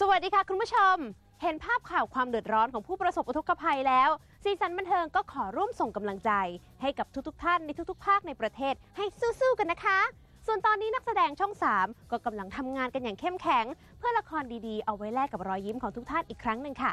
สวัสดีค่ะคุณผู้ชม เห็นภาพข่าวความเดือดร้อนของผู้ประสบอุทกภัยแล้ว ซีซันบันเทิงก็ขอร่วมส่งกำลังใจ ให้กับทุกๆ ท่านในทุกๆ ภาคในประเทศให้สู้ๆกันนะคะ ส่วนตอนนี้นักแสดงช่อง 3 ก็กำลังทำงานกันอย่างเข้มแข็ง เพื่อละครดีๆ เอาไว้แลกกับรอยยิ้มของทุกท่านอีกครั้งหนึ่งค่ะ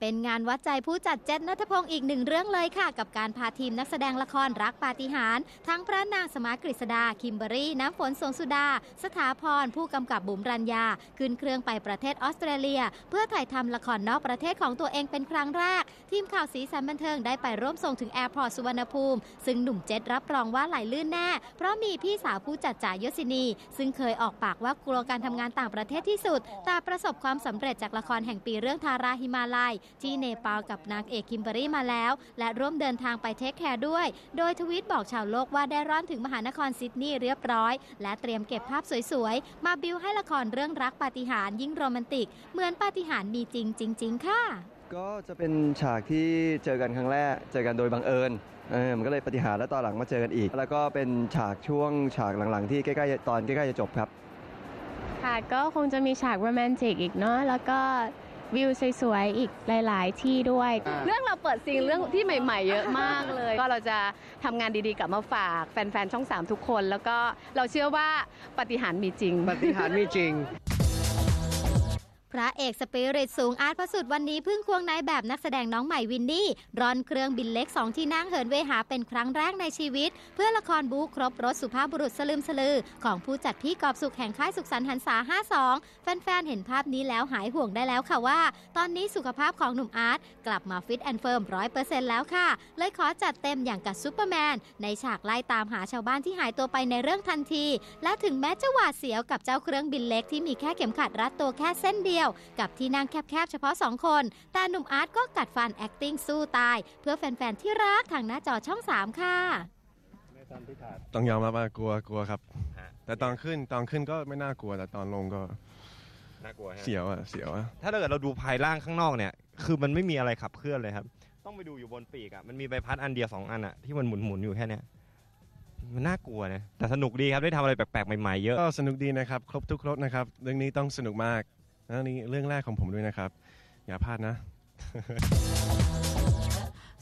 เป็นงานวัดใจผู้จัดเจษนัทพงศ์อีกหนึ่งเรื่องเลยค่ะ กับการพาทีมนักแสดงละครรักปาฏิหาริย์ทั้งพระนางสมากฤษดา คิมเบอรี่ น้ำฝนสงสุดา สถาพร ผู้กำกับบุ๋มรัญญา ขึ้นเครื่องไปประเทศออสเตรเลีย เพื่อถ่ายทำละครนอกประเทศของตัวเองเป็นครั้งแรก ทีมข่าวสีสันบันเทิงได้ไปร่วมส่งถึงแอร์พอร์ตสุวรรณภูมิ ซึ่งหนุ่มเจษรับรองว่าไหลลื่นแน่ เพราะมีพี่สาวผู้จัดจ่ายยศินี ซึ่งเคยออกปากว่ากลัวการทำงานต่างประเทศที่สุด แต่ประสบความสำเร็จจากละครแห่งปีเรื่องทาราฮิมาลัยที่เนปาลกับนางเอกคิมเบอรี่มาแล้ว และร่วมเดินทางไปเทคแคร์ด้วย โดยทวีตบอกชาวโลกว่าได้ร่อนถึงมหานครซิดนีย์เรียบร้อย และเตรียมเก็บภาพสวยๆ มาบิวให้ละครเรื่องรักปาฏิหาริย์ยิ่งโรแมนติก เหมือนปาฏิหาริย์มีจริงจริง ๆ ค่ะ ก็จะเป็นฉากที่เจอกันครั้งแรก เจอกันโดยบังเอิญเออมันก็เลยปฏิหารย์แล้วตอนหลังมาเจอกันอีก แล้วก็เป็นฉากช่วงฉากหลังๆ ที่ใกล้ๆตอนใกล้ๆจะจบครับ ค่ะก็คงจะมีฉากโรแมนติกอีกเนาะแล้วก็ วิวสวยๆ อีกหลาย ๆ ที่ด้วย เรื่องเราเปิดซีนเรื่องที่ใหม่ ๆ เยอะมากเลย ก็เราจะทำงานดีๆกลับมาฝากแฟน ๆ ช่อง 3 ทุกคน แล้วก็เราเชื่อว่าปาฏิหารย์มีจริง ปฏิหารย์มีจริง พระเอกสปิริตสูงอาร์ตพระสุดวันนี้เพิ่งควงนายแบบนักแสดงน้องใหม่วินนี่รอนเครื่องบินเล็กสองที่นั่งเหินเวหาเป็นครั้งแรกในชีวิต เพื่อละครบูครบรถสุภาพบุรุษสลืมสลือ ของผู้จัดพี่กอบสุขแห่งค่ายสุขสันต์หันษา 52 แฟนๆ เห็นภาพนี้แล้วหายห่วงได้แล้วค่ะว่า ตอนนี้สุขภาพของหนุ่มอาร์ตกลับมาฟิตแอนด์เฟิร์มร้อยเปอร์เซ็นต์แล้วค่ะ เลยขอจัดเต็มอย่างกับซูเปอร์แมนในฉากไล่ตามหาชาวบ้านที่หายตัวไปในเรื่องทันที และถึงแม้จะหวาดเสียวกับเจ้าเครื่องบินเล็กที่มีแค่เข็มขัดรัดตัวแค่เส้นเดียวกับที่นั่งแคบๆเฉพาะ 2 คน แต่หนุ่มอาร์ตก็กัดฟัน acting สู้ตาย เพื่อแฟนๆที่รักทางหน้าจอช่อง 3 ค่ะต้องยอมรับว่ากลัวกลัวครับ แต่ตอนขึ้นตอนขึ้นก็ไม่น่ากลัวแต่ตอนลงก็น่ากลัวฮะเสียวอะเสียวอะถ้าเกิดเราดูภายล่างข้างนอกเนี่ย คือมันไม่มีอะไรขับเคลื่อนเลยครับ ต้องไปดูอยู่บนปีกอะมันมีใบพัดอันเดียวสองอันอะที่มันหมุนหมุนๆอยู่แค่เนี้ยมันน่ากลัวนะแต่สนุกดีครับได้ทำอะไรแปลกๆใหม่ๆเยอะก็สนุกดีนะครับ ครบทุกรสนะครับ เรื่องนี้ต้องสนุกมาก แล้วนี่เรื่องแรกของผมด้วยนะครับ อย่าพลาดนะ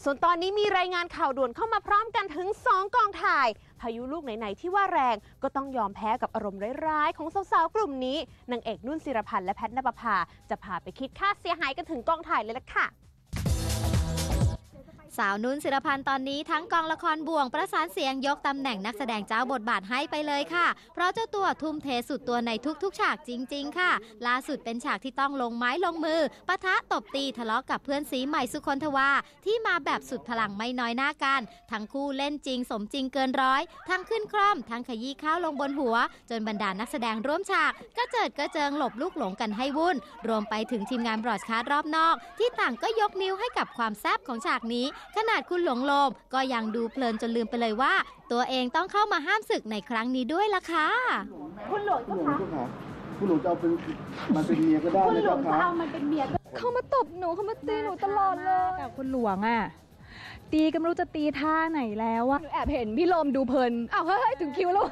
ส่วนตอนนี้มีรายงานข่าวด่วนเข้ามาพร้อมกันถึง 2 กองถ่าย พายุลูกไหน ๆ ที่ว่าแรงก็ต้องยอมแพ้กับอารมณ์ร้ายๆ ของสาวๆ กลุ่มนี้นางเอกนุ่นศิรพันธ์และแพทนภพา จะพาไปคิดค่าเสียหายกันถึงกองถ่ายเลยล่ะค่ะ สาวนุ่นศิรพันธ์ตอนนี้ทั้งกองละครบ่วงประสานเสียงยกตำแหน่งนักแสดงเจ้าบทบาทให้ไปเลยค่ะ เพราะเจ้าตัวทุ่มเทสุดตัวในทุกๆ ฉากจริง ๆ ค่ะ ล่าสุดเป็นฉากที่ต้องลงไม้ลงมือปะทะตบตีทะเลาะกับเพื่อนสีใหม่สุคนทวาที่มาแบบสุดพลังไม่น้อยหน้ากัน ทั้งคู่เล่นจริงสมจริงเกินร้อย ทั้งขึ้นคร่อม ทั้งขยี้ข้าวลงบนหัว จนบรรดานักแสดงร่วมฉาก ก็เจิดกระเจิงหลบลูกหลงกันให้วุ่น รวมไปถึงทีมงานบรอดคาสต์รอบนอก ที่ต่างก็ยกนิ้วให้กับความแซ่บของฉากนี้ขนาดคุณหลงโลมก็ยังดูเพลินจนลืมไปเลยว่า ตัวเองต้องเข้ามาห้ามศึกในครั้งนี้ด้วยล่ะค่ะคุณหลวงเจ้าค่ะคุณหลวงจะเอาเป็นมันเป็นเมียก็ได้นะเจ้าค่ะเขามาตบหนูเขามาตีหนูตลอดเลยแต่คุณหลวงอะตีก็ไม่รู้จะตีท่าไหนแล้วอะหนูแอบเห็นพี่ลมดูเพลินอ้าวเฮ้ยถึงคิวแล้ว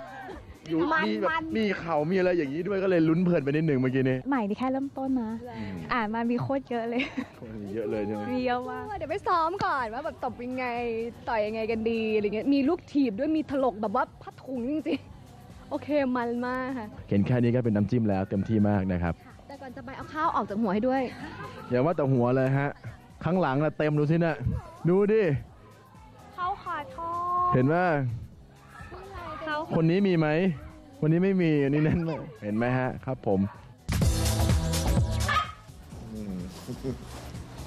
อยู่มีแบบมีเขามีอะไรอย่างนี้ด้วยก็เลยลุ้นเพลินไปนิดหนึ่งเมื่อกี้นี้ใหม่นี่แค่เริ่มต้นนะ อ่านมามีโคตรเยอะเลยเยอะเลยใช่ไหมมีเยอะมากเดี๋ยวไปซ้อมก่อนว่าแบบตบยังไงต่อยยังไงกันดีอะไรเงี้ยมีลูกถีบด้วยมีถลกแบบว่าพัดถุงจริงๆโอเคมันมากค่ะ เห็นแค่นี้ก็เป็นน้ำจิ้มแล้วเต็มที่มากนะครับแต่ก่อนจะไปเอาข้าวออกจากหัวให้ด้วย อย่าว่าแต่หัวเลยฮะ ข้างหลังนะเต็มดูสินะดูดิ เขาขอโทษเห็นว่าเขา คนนี้มีไหมคนนี้ไม่มีอันนี้แน่นเลยเห็นไหมฮะครับผม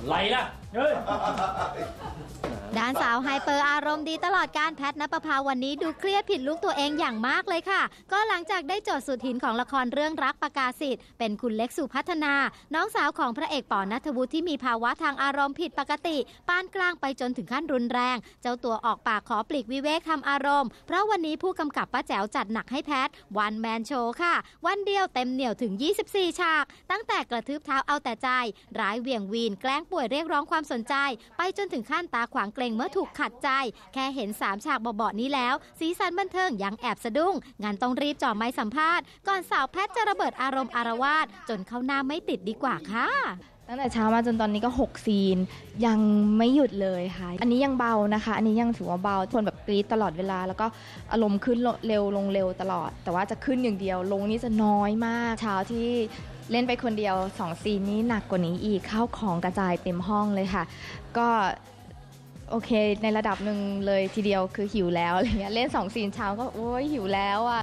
ไรล่ะ เฮ้ย ด้านสาวไฮเปอร์อารมณ์ดีตลอดการแพทนปภาวันนี้ดูเครียดผิดลูกตัวเองอย่างมากเลยค่ะ ก็หลังจากได้โจทย์สุดหินของละครเรื่องรักประกาศสิทธิ์เป็นคุณเล็กสุพัฒนา น้องสาวของพระเอกปอนัทวุฒิที่มีภาวะทางอารมณ์ผิดปกติ ปานกลางไปจนถึงขั้นรุนแรง เจ้าตัวออกปากขอปลีกวิเวกทำอารมณ์ เพราะวันนี้ผู้กำกับป้าแจ๋วจัดหนักให้แพทวันแมนโชว์ค่ะ วันเดียวเต็มเหนียวถึง 24 ฉาก ตั้งแต่กระทืบเท้าเอาแต่ใจ ร้ายเวียงวีนแกล้งป่วยเรียกร้องความสนใจ ไปจนถึงขั้นตาขวางเกรงเมื่อถูกขัดใจ แค่เห็นสามฉากเบาๆนี้แล้ว สีสันบันเทิงยังแอบสะดุ้ง งานต้องรีบจ่อไม้สัมภาษณ์ ก่อนสาวแพทจะระเบิดอารมณ์อารวาสจนเข้าหน้าไม่ติดดีกว่าค่ะตั้งแต่เช้ามาจนตอนนี้ก็ 6 ซีน ยังไม่หยุดเลยค่ะ อันนี้ยังเบานะคะ อันนี้ยังถือว่าเบาคนแบบกรี๊ดตลอดเวลา แล้วก็อารมณ์ขึ้นเร็วลงเร็วตลอด แต่ว่าจะขึ้นอย่างเดียว ลงนี่จะน้อยมากเช้าที่เล่นไปคนเดียว 2 ซีนนี้หนักกว่านี้อีกข้าวของกระจายเต็มห้องเลยค่ะ ก็ โอเคในระดับหนึ่งเลยทีเดียวคือหิวแล้วอะไรเงี้ยเล่นสองซีนเช้าก็โอ้ยหิวแล้วอะ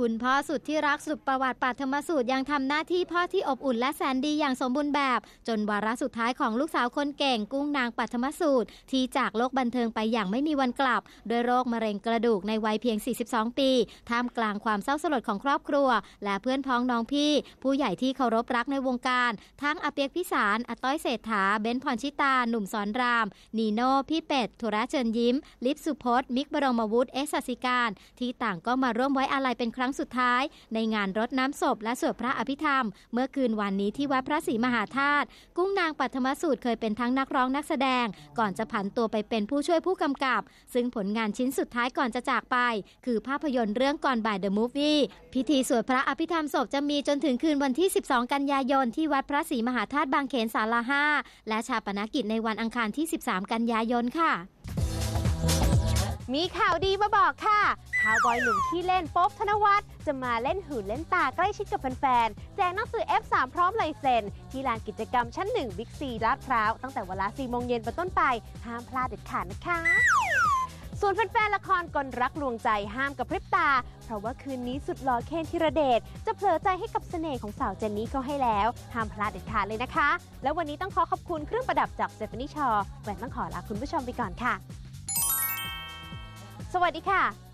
คุณพ่อสุดที่รักสุดประวัติปัทมสูตรยังทำหน้าที่พ่อที่อบอุ่นและแสนดีอย่างสมบูรณ์แบบ จนวาระสุดท้ายของลูกสาวคนเก่งกุ้งนางปัทมสูตร ที่จากโลกบันเทิงไปอย่างไม่มีวันกลับโดยโรคมะเร็งกระดูกในวัยเพียง 42 ปี ท่ามกลางความเศร้าสลดของครอบครัว และเพื่อนพ้องน้องพี่ ผู้ใหญ่ที่เคารพรักในวงการ ทั้งอาเปียกพิสารอต้อยเศรษฐาเบนพรชิตา หนุ่มสอนราม นีโน่พี่เป็ดธุระเชิญยิ้ม ลิฟสุพจน์มิกบรมวุฒิเอสสสิการ ที่ต่างก็มาร่วมไว้อาลัยเป็นครั้งสุดท้าย ในงานรดน้ำศพและสวดพระอภิธรรม เมื่อคืนวันนี้ที่วัดพระศรีมหาธาตุกุ้งนางปัทมสูตรเคยเป็นทั้งนักร้องนักแสดง ก่อนจะผันตัวไปเป็นผู้ช่วยผู้กำกับ ซึ่งผลงานชิ้นสุดท้ายก่อนจะจากไป คือภาพยนตร์เรื่องก่อนบ่ายเดอะมูฟวี่พิธีสวดพระอภิธรรมศพจะมีจนถึงคืนวันที่ 12 กันยายน ที่วัดพระศรีมหาธาตุบางเขนศาลาห้าและชาปนกิจในวันอังคารที่ 13 กันยายนค่ะ มีข่าวดีมาบอกค่ะข่าวบอยหนุ่มที่เล่นป๊บธนวัฒน์จะมาเล่นหืนเล่นตาใกล้ชิดกับแฟนๆ แจกหนังสือ F3 พร้อมลายเซ็น ที่ลานกิจกรรมชั้น1บิ๊กซีลาดพร้าว ตั้งแต่เวลา4โมงเย็นเป็นต้นไป ห้ามพลาดเด็ดขาดนะคะ ส่วนแฟนๆ ละครกลรักลวงใจห้ามกับพริบตา เพราะว่าคืนนี้สุดหล่อเคนธีรเดชจะเผลอใจให้กับเสน่ห์ของสาวเจนนี่เขาให้แล้ว ห้ามพลาดเด็ดขาดเลยนะคะ แล้ววันนี้ต้องขอขอบคุณเครื่องประดับจากเซฟานี่ชอแหวนต้องขอลาคุณผู้ชมไปก่อนค่ะ สวัสดีค่ะ